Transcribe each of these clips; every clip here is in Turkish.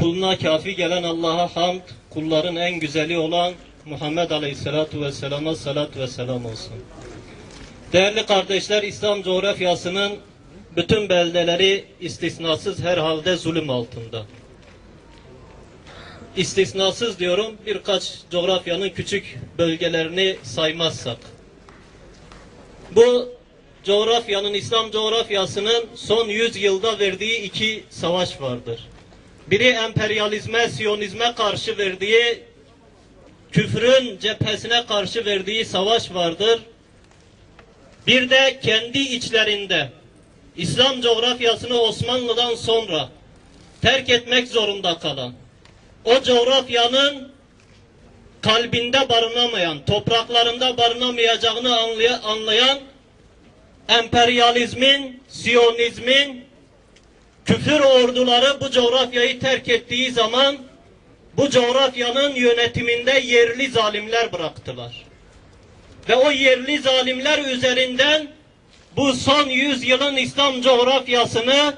kuluna kafi gelen Allah'a hamd, kulların en güzeli olan Muhammed Aleyhisselatu Vesselam'a salat ve selam olsun. Değerli kardeşler, İslam coğrafyasının bütün beldeleri istisnasız herhalde zulüm altında. İstisnasız diyorum birkaç coğrafyanın küçük bölgelerini saymazsak. Bu coğrafyanın, İslam coğrafyasının son 100 yılda verdiği iki savaş vardır. Biri emperyalizme, siyonizme karşı verdiği, küfrün cephesine karşı verdiği savaş vardır. Bir de kendi içlerinde İslam coğrafyasını Osmanlı'dan sonra terk etmek zorunda kalan, o coğrafyanın kalbinde barınamayan, topraklarında barınamayacağını anlay- anlayan emperyalizmin, siyonizmin, küfür orduları bu coğrafyayı terk ettiği zaman bu coğrafyanın yönetiminde yerli zalimler bıraktılar. Ve o yerli zalimler üzerinden bu son yüzyılın İslam coğrafyasını,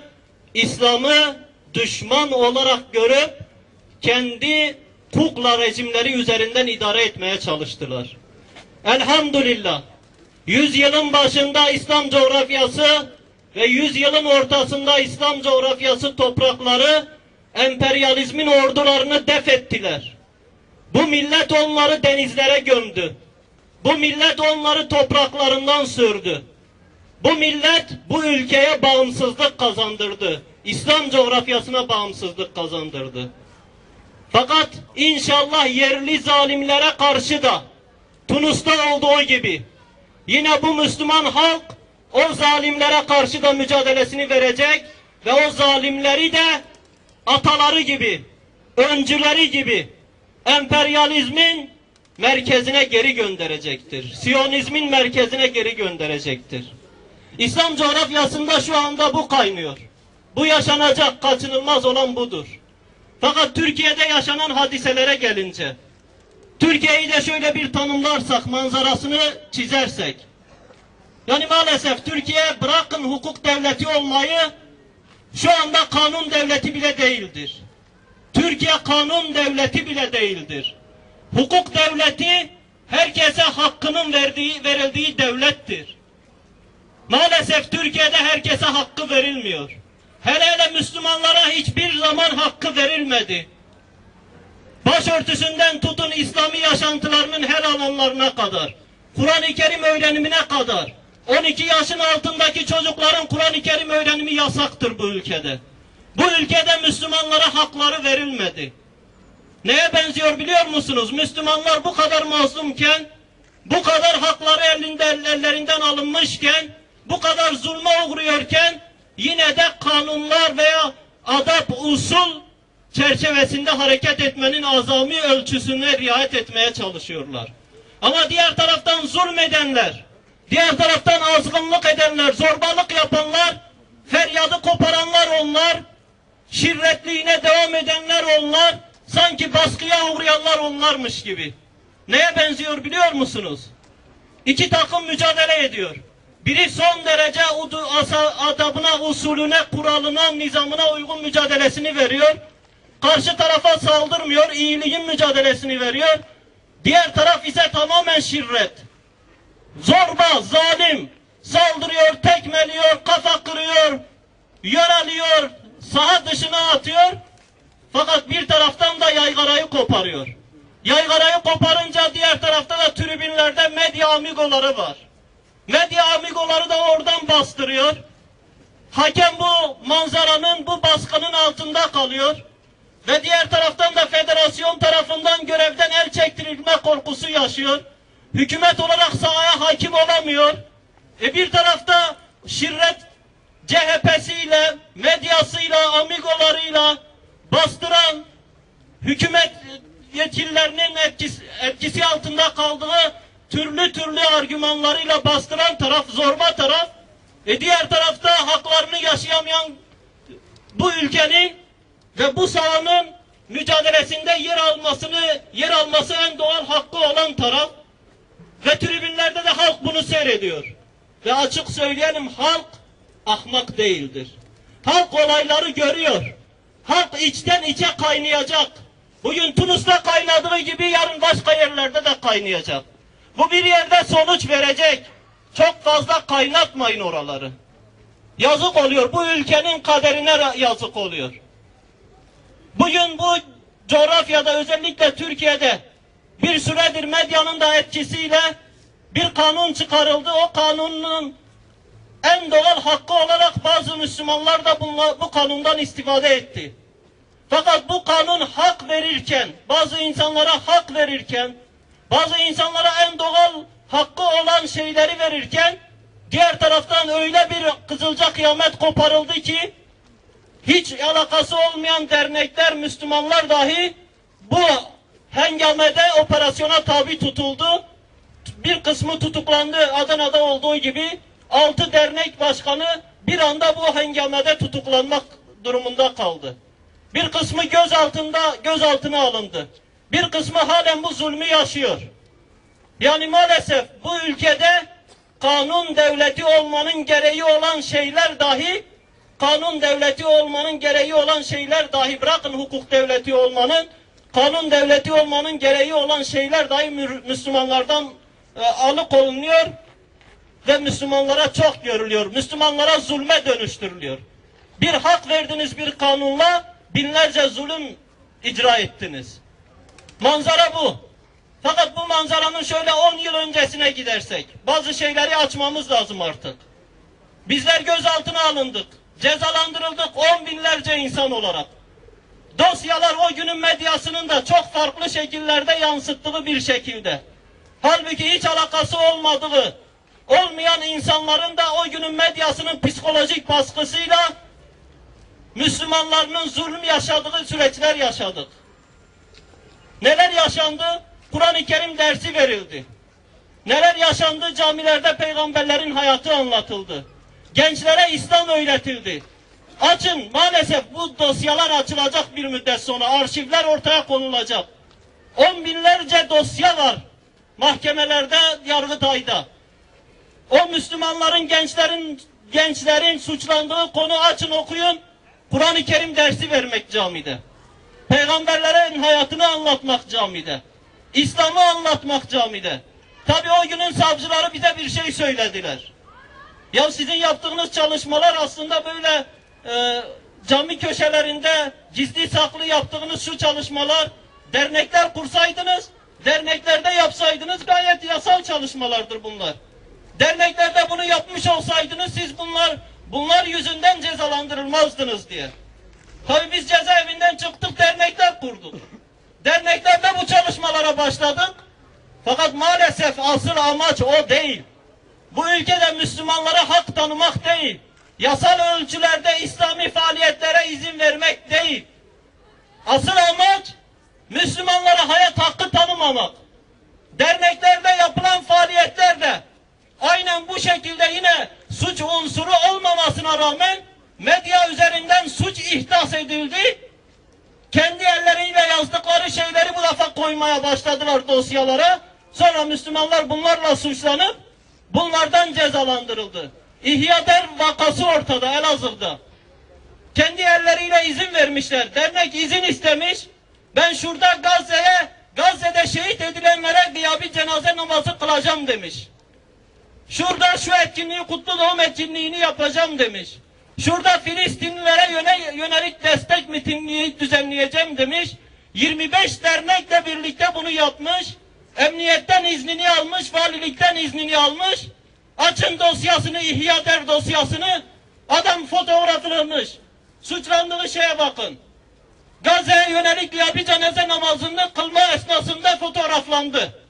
İslam'ı düşman olarak görüp kendi kukla rejimleri üzerinden idare etmeye çalıştılar. Elhamdülillah. Yüzyılın başında İslam coğrafyası ve yüzyılın ortasında İslam coğrafyası toprakları emperyalizmin ordularını def ettiler. Bu millet onları denizlere gömdü. Bu millet onları topraklarından sürdü. Bu millet bu ülkeye bağımsızlık kazandırdı. İslam coğrafyasına bağımsızlık kazandırdı. Fakat inşallah yerli zalimlere karşı da Tunus'ta olduğu gibi yine bu Müslüman halk o zalimlere karşı da mücadelesini verecek ve o zalimleri de ataları gibi, öncüleri gibi emperyalizmin merkezine geri gönderecektir. Siyonizmin merkezine geri gönderecektir. İslam coğrafyasında şu anda bu kaynıyor. Bu yaşanacak, kaçınılmaz olan budur. Fakat Türkiye'de yaşanan hadiselere gelince, Türkiye'yi de şöyle bir tanımlarsak, manzarasını çizersek, yani maalesef Türkiye bırakın hukuk devleti olmayı, şu anda kanun devleti bile değildir. Türkiye kanun devleti bile değildir. Hukuk devleti herkese hakkının verdiği, verildiği devlettir. Maalesef Türkiye'de herkese hakkı verilmiyor. Hele hele Müslümanlara hiçbir zaman hakkı verilmedi. Başörtüsünden tutun İslami yaşantılarının her alanlarına kadar, Kur'an-ı Kerim öğrenimine kadar, 12 yaşın altındaki çocukların Kur'an-ı Kerim öğrenimi yasaktır bu ülkede. Bu ülkede Müslümanlara hakları verilmedi. Neye benziyor biliyor musunuz? Müslümanlar bu kadar mazlumken, bu kadar hakları elinde, ellerinden alınmışken, bu kadar zulme uğruyorken, yine de kanunlar veya adab, usul çerçevesinde hareket etmenin azami ölçüsüne riayet etmeye çalışıyorlar. Ama diğer taraftan zulmedenler, diğer taraftan azgınlık edenler, zorbalık yapanlar, feryadı koparanlar onlar, şirretliğine devam edenler onlar, sanki baskıya uğrayanlar onlarmış gibi. Neye benziyor biliyor musunuz? İki takım mücadele ediyor. Biri son derece adabına, usulüne, kuralına, nizamına uygun mücadelesini veriyor. Karşı tarafa saldırmıyor, iyiliğin mücadelesini veriyor. Diğer taraf ise tamamen şirret. Zorba, zalim, saldırıyor, tekmeliyor, kafa kırıyor, yaralıyor, saha dışına atıyor. Fakat bir taraftan da yaygarayı koparıyor. Yaygarayı koparınca diğer tarafta da tribünlerde medya amigoları var. Medya amigoları da oradan bastırıyor. Hakem bu manzaranın, bu baskının altında kalıyor. Ve diğer taraftan da federasyon tarafından görevden el çektirilme korkusu yaşıyor. Hükümet olarak sahaya hakim olamıyor. E bir tarafta şirret CHP'siyle, medyasıyla, amigolarıyla bastıran hükümet yetkililerinin etkisi, etkisi altında kaldığı türlü türlü argümanlarıyla bastıran taraf, zorba taraf. E diğer tarafta haklarını yaşayamayan bu ülkenin ve bu sahanın mücadelesinde yer almasını yer alması en doğal hakkı olan taraf ve tribünlerde de halk bunu seyrediyor. Ve açık söyleyelim halk ahmak değildir. Halk olayları görüyor. Halk içten içe kaynayacak. Bugün Tunus'ta kaynadığı gibi yarın başka yerlerde de kaynayacak. Bu bir yerde sonuç verecek. Çok fazla kaynatmayın oraları. Yazık oluyor. Bu ülkenin kaderine yazık oluyor. Bugün bu coğrafyada özellikle Türkiye'de bir süredir medyanın da etkisiyle bir kanun çıkarıldı. O kanunun en doğal hakkı olarak bazı Müslümanlar da bunla, bu kanundan istifade etti. Fakat bu kanun hak verirken, bazı insanlara hak verirken, bazı insanlara en doğal hakkı olan şeyleri verirken, diğer taraftan öyle bir kızılca kıyamet koparıldı ki, hiç alakası olmayan dernekler, Müslümanlar dahi bu hengamede operasyona tabi tutuldu. Bir kısmı tutuklandı Adana'da olduğu gibi. Altı dernek başkanı bir anda bu hengamede tutuklanmak durumunda kaldı. Bir kısmı göz altında gözaltına alındı. Bir kısmı halen bu zulmü yaşıyor. Yani maalesef bu ülkede kanun devleti olmanın gereği olan şeyler dahi kanun devleti olmanın gereği olan şeyler dahi bırakın hukuk devleti olmanın kanun devleti olmanın gereği olan şeyler dahi mü- Müslümanlardan e, alıkonuluyor ve Müslümanlara çok görülüyor. Müslümanlara zulme dönüştürülüyor. Bir hak verdiniz bir kanunla binlerce zulüm icra ettiniz. Manzara bu. Fakat bu manzaranın şöyle 10 yıl öncesine gidersek bazı şeyleri açmamız lazım artık. Bizler gözaltına alındık. Cezalandırıldık on binlerce insan olarak. Dosyalar o günün medyasının da çok farklı şekillerde yansıttığı bir şekilde. Halbuki hiç alakası olmadığı, olmayan insanların da o günün medyasının psikolojik baskısıyla Müslümanların zulüm yaşadığı süreçler yaşadık. Neler yaşandı? Kur'an-ı Kerim dersi verildi. Neler yaşandı? Camilerde peygamberlerin hayatı anlatıldı. Gençlere İslam öğretildi. Açın maalesef bu dosyalar açılacak bir müddet sonra. Arşivler ortaya konulacak. On binlerce dosya var mahkemelerde, Yargıtay'da. O Müslümanların, gençlerin gençlerin suçlandığı konu açın okuyun. Kur'an-ı Kerim dersi vermek camide. Peygamberlerin hayatını anlatmak camide. İslam'ı anlatmak camide. Tabi o günün savcıları bize bir şey söylediler. Ya sizin yaptığınız çalışmalar aslında böyle e, cami köşelerinde gizli saklı yaptığınız şu çalışmalar dernekler kursaydınız, derneklerde yapsaydınız gayet yasal çalışmalardır bunlar. Derneklerde bunu yapmış olsaydınız siz bunlar bunlar yüzünden cezalandırılmazdınız diye. Tabii biz cezaevinden çıktık dernekler kurduk. Derneklerde bu çalışmalara başladık. Fakat maalesef asıl amaç o değil. Bu ülkede Müslümanlara hak tanımak değil. Yasal ölçülerde İslami faaliyetlere izin vermek değil. Asıl amaç Müslümanlara hayat hakkı tanımamak. Derneklerde yapılan faaliyetlerde aynen bu şekilde yine suç unsuru olmamasına rağmen medya üzerinden suç ihdas edildi. Kendi elleriyle yazdıkları şeyleri bu defa koymaya başladılar dosyalara. Sonra Müslümanlar bunlarla suçlanıp bunlardan cezalandırıldı. İhya Der vakası ortada Elazığ'da. Kendi elleriyle izin vermişler. Dernek izin istemiş. Ben şurada Gazze'ye, Gazze'de şehit edilenlere gıyabi cenaze namazı kılacağım demiş. Şurada şu etkinliği, kutlu doğum etkinliğini yapacağım demiş. Şurada Filistinlilere yöne, yönelik destek mitingi düzenleyeceğim demiş. 25 dernekle birlikte bunu yapmış. Emniyetten iznini almış, valilikten iznini almış. Açın dosyasını, ihya der dosyasını. Adam fotoğraflanmış. Suçlandığı şeye bakın. Gazze'ye yönelik bir cenaze namazını kılma esnasında fotoğraflandı.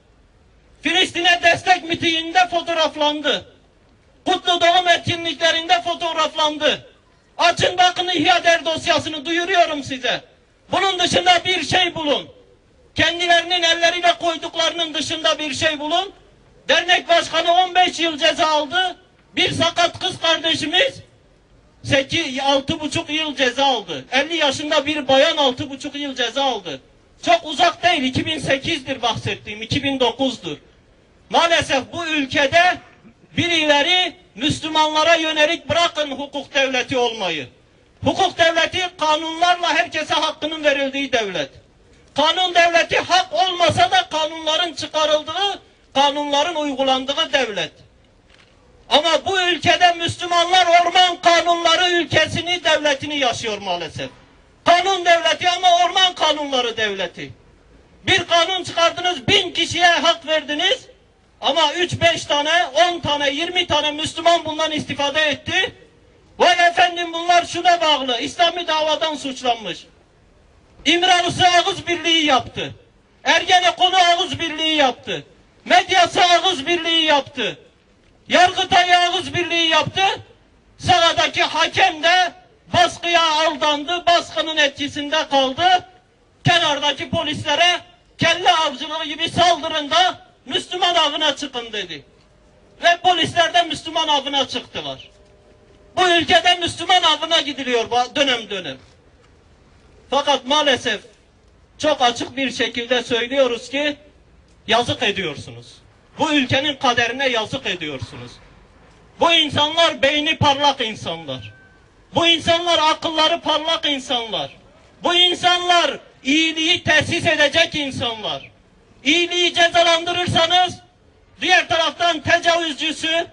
Filistin'e destek mitinginde fotoğraflandı. Kutlu doğum etkinliklerinde fotoğraflandı. Açın bakın İhya Der dosyasını duyuruyorum size. Bunun dışında bir şey bulun. Kendilerinin elleriyle koyduklarının dışında bir şey bulun. Dernek başkanı 15 yıl ceza aldı. Bir sakat kız kardeşimiz 8 altı buçuk yıl ceza aldı. 50 yaşında bir bayan altı buçuk yıl ceza aldı. Çok uzak değil. 2008'dir bahsettiğim. 2009'dur. Maalesef bu ülkede birileri Müslümanlara yönelik bırakın hukuk devleti olmayı. Hukuk devleti kanunlarla herkese hakkının verildiği devlet. Kanun devleti hak olmasa da kanunların çıkarıldığı, kanunların uygulandığı devlet. Ama bu ülkede Müslümanlar orman kanunları ülkesini, devletini yaşıyor maalesef. Kanun devleti ama orman kanunları devleti. Bir kanun çıkardınız, bin kişiye hak verdiniz. Ama üç, beş tane, on tane, yirmi tane Müslüman bundan istifade etti. Vay efendim bunlar şuna bağlı, İslami davadan suçlanmış. İmralısı ağız birliği yaptı. Ergenekonu ağız birliği yaptı. Medyası ağız birliği yaptı. Yargıtay ağız birliği yaptı. Sahadaki hakem de baskıya aldandı, baskının etkisinde kaldı. Kenardaki polislere kelle avcılığı gibi saldırın da Müslüman avına çıkın dedi. Ve polisler de Müslüman avına çıktılar. Bu ülkede Müslüman avına gidiliyor dönem dönem. Fakat maalesef çok açık bir şekilde söylüyoruz ki yazık ediyorsunuz. Bu ülkenin kaderine yazık ediyorsunuz. Bu insanlar beyni parlak insanlar. Bu insanlar akılları parlak insanlar. Bu insanlar iyiliği tesis edecek insanlar. İyiliği cezalandırırsanız diğer taraftan tecavüzcüsü,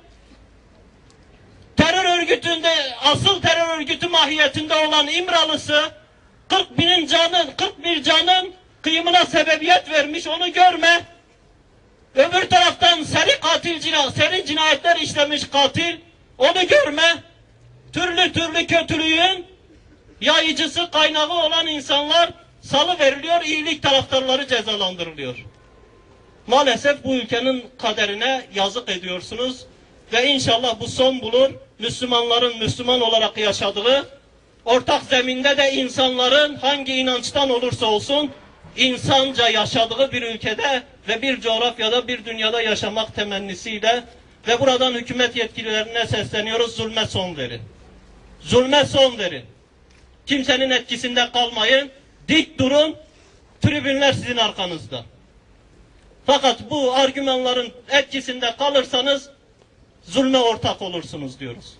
terör örgütünde asıl terör örgütü mahiyetinde olan İmralısı 40 binin canı 41 canın kıyımına sebebiyet vermiş onu görme. Öbür taraftan seri katil cina, seri cinayetler işlemiş katil onu görme. Türlü türlü kötülüğün yayıcısı kaynağı olan insanlar salı veriliyor, iyilik taraftarları cezalandırılıyor. Maalesef bu ülkenin kaderine yazık ediyorsunuz ve inşallah bu son bulur. Müslümanların Müslüman olarak yaşadığı, ortak zeminde de insanların hangi inançtan olursa olsun insanca yaşadığı bir ülkede ve bir coğrafyada, bir dünyada yaşamak temennisiyle ve buradan hükümet yetkililerine sesleniyoruz, zulme son verin. Zulme son verin. Kimsenin etkisinde kalmayın, dik durun, tribünler sizin arkanızda. Fakat bu argümanların etkisinde kalırsanız zulme ortak olursunuz diyoruz.